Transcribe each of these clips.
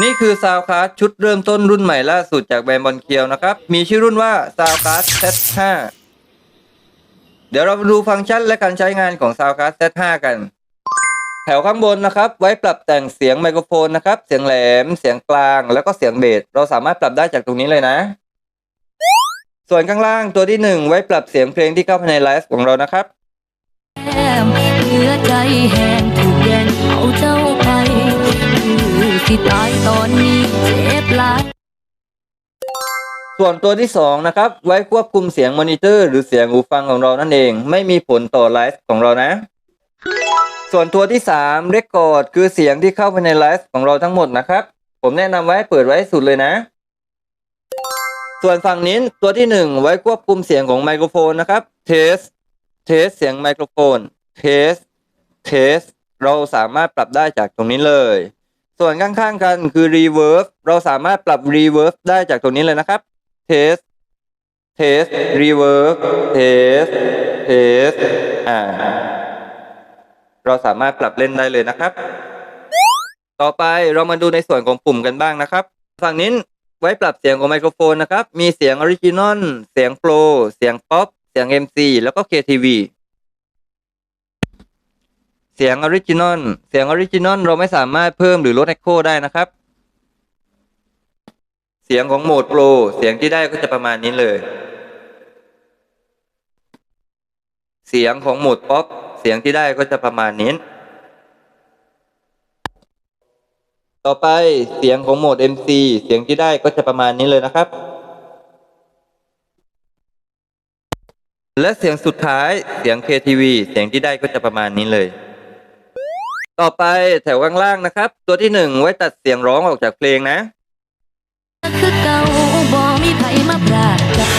นี่คือซาวค a s t ชุดเริ่มต้นรุ่นใหม่ล่าสุดจากแบรนด์บอลเคียวนะครับ มีชื่อรุ่นว่าซาวค a s t Z5 เดี๋ยวเราดูฟังก์ชันและการใช้งานของซาวค a s t Z5 กัน แถวข้างบนนะครับ ไว้ปรับแต่งเสียงไมโครโฟนนะครับ เสียงแหลม เสียงกลาง แล้วก็เสียงเบส เราสามารถปรับได้จากตรงนี้เลยนะ ส่วนข้างล่างตัวที่หนึ่งไว้ปรับเสียงเพลงที่เข้าภายในไลฟ์ของเรานะครับเหลือใจแหงถูกแยงเอาเจ้า ไปคือสิตายตอนนี้เจ็บหลายส่วนตัวที่สองนะครับ ไว้ควบคุมเสียงมอนิเตอร์ หรือเสียงหูฟังของเรานั่นเอง ไม่มีผลต่อไลฟ์ของเรานะ ส่วนตัวที่สามเรคคอร์ดคือเสียงที่เข้าไปในไลฟ์ของเราทั้งหมดนะครับ ผมแนะนำไว้เปิดไว้สุดเลยนะ ส่วนฝั่งนี้ตัวที่หนึ่งไว้ควบคุมเสียงของไมโครโฟนนะครับเทสเทสเสียงไมโครโฟนเทสเทสเราสามารถปรับได้จากตรงนี้เลย ส่วนข้างๆกันคือ reverb เราสามารถปรับ reverb ได้จากตรงนี้เลยนะครับ test test reverb test test อ่า เราสามารถปรับเล่นได้เลยนะครับ ต่อไปเรามาดูในส่วนของปุ่มกันบ้างนะครับ ฝั่งนี้ไว้ปรับเสียงของไมโครโฟนนะครับ มีเสียงออริจินอล เสียงโปร เสียงป๊อป เสียง MC แล้วก็ KTV เสียงออริจินอลเสียงออริจินอลเราไม่สามารถเพิ่มหรือลด Echo ได้นะครับ เสียงของโหมดโปรเสียงที่ได้ก็จะประมาณนี้เลย เสียงของโหมดป๊อปเสียงที่ได้ก็จะประมาณนี้ ต่อไปเสียงของโหมด MC เสียงที่ได้ก็จะประมาณนี้เลยนะครับ และเสียงสุดท้ายเสียง KTV เสียงที่ได้ก็จะประมาณนี้เลย ต่อไปแถวข้างล่างนะครับ ตัวที่หนึ่งไว้ตัดเสียงร้องออกจากเพลงนะ คือเก่าบ่มีไผมาปราดจับ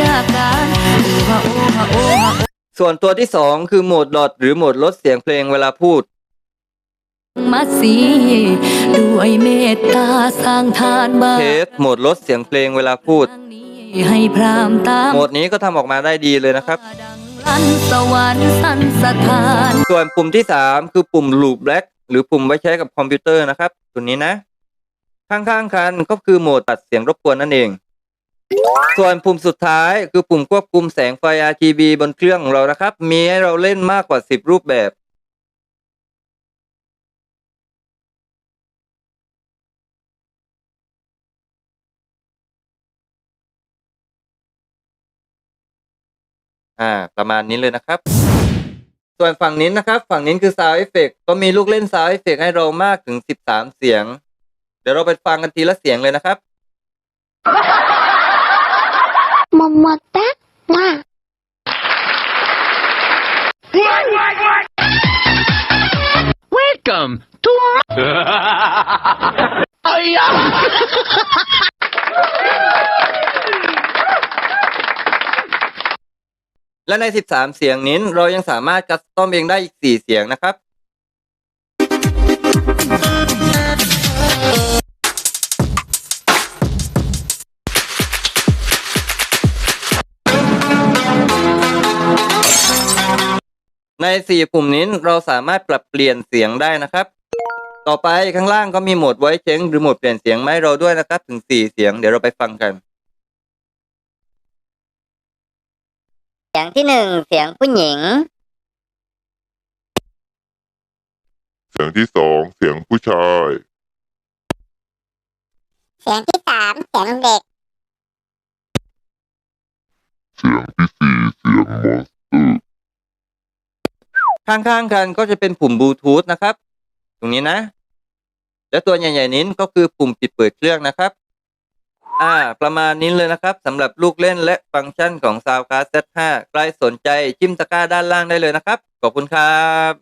จากการโอ้ฮะโอ้ฮะโอ้ฮะส่วนตัวที่สองคือโหมดดอทหรือโหมดลดเสียงเพลงเวลาพูด มาสีด้วยเมตตาสร้างทานบาเทสโหมดลดเสียงเพลงเวลาพูด ให้พรามตามโหมดนี้ก็ทำออกมาได้ดีเลยนะครับดังลั่นสวรรค์สันสถาน ส่วนปุ่มที่สามคือปุ่ม loop black หรือปุ่มไว้ใช้กับคอมพิวเตอร์นะครับ ตัวนี้นะ ข้างๆกันก็คือโหมดตัดเสียงรบกวนนั่นเอง ส่วนปุ่มสุดท้ายคือปุ่มควบคุมแสงไฟ RGB บนเครื่องของเรานะครับ มีให้เราเล่นมากกว่า 10 รูปแบบ อ่า ประมาณนี้เลยนะครับ ส่วนฝั่งนี้นะครับ ฝั่งนี้คือ sound effect ก็มีลูกเล่น sound effect ให้เรามากถึงสิบสามเสียง เดี๋ยวเราไปฟังกันทีละเสียงเลยนะครับมมมตะมาเ Welcome to และใน 13 เสียงนี้เรายังสามารถคัสตอมเองได้อีก 4 เสียงนะครับ ใน 4 ปุ่มนี้เราสามารถปรับเปลี่ยนเสียงได้นะครับ ต่อไปข้างล่างก็มีโหมดไว้เชงหรือโหมดเปลี่ยนเสียงมาให้เราด้วยนะครับ ถึง 4 เสียง เดี๋ยวเราไปฟังกัน สียงที่หนึ่งเสียงผู้หญิง เสียงที่สองเสียงผู้ชาย เสียงที่สามเสียงเด็ก เสียงที่สี่เสียงมอนสเตอร์ข้างๆกันก็จะเป็นปุ่มบลูทูธนะครับ ตรงนี้นะ และตัวใหญ่ๆนี้ก็คือปุ่มปิดเปิดเครื่องนะครับ อ่า ประมาณนี้เลยนะครับสำหรับลูกเล่นและฟังก์ชันของ Soundcard Z5 ใครสนใจจิ้มตะกร้าด้านล่างได้เลยนะครับ ขอบคุณครับ